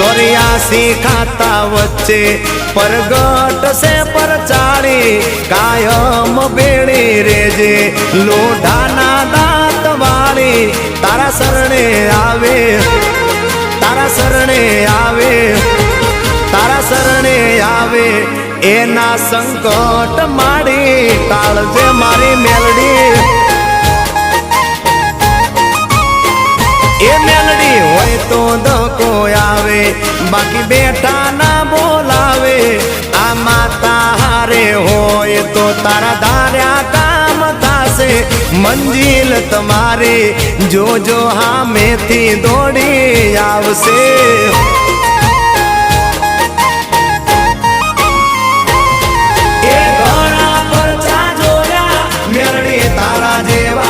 ચોર્યાસી ખાતા વચ્ચે પરગટ છે પરચાળી, કાયમ ભેળી રેજે, લોઢાના દાંત વાળી, તારા શરણે આવે, તારા શરણે આવે, તારા શરણે આવે, એના સંકટ માડી તાળજે મારી મેલડી. એ મેલડી હોય તો बाकी बेटा ना बोलावे, आ माता हारे हो ये तो तारा दारा काम से मंजिल तुम्हारी, जो जो हमें थी दौड़ी आवसे। तारा जेवा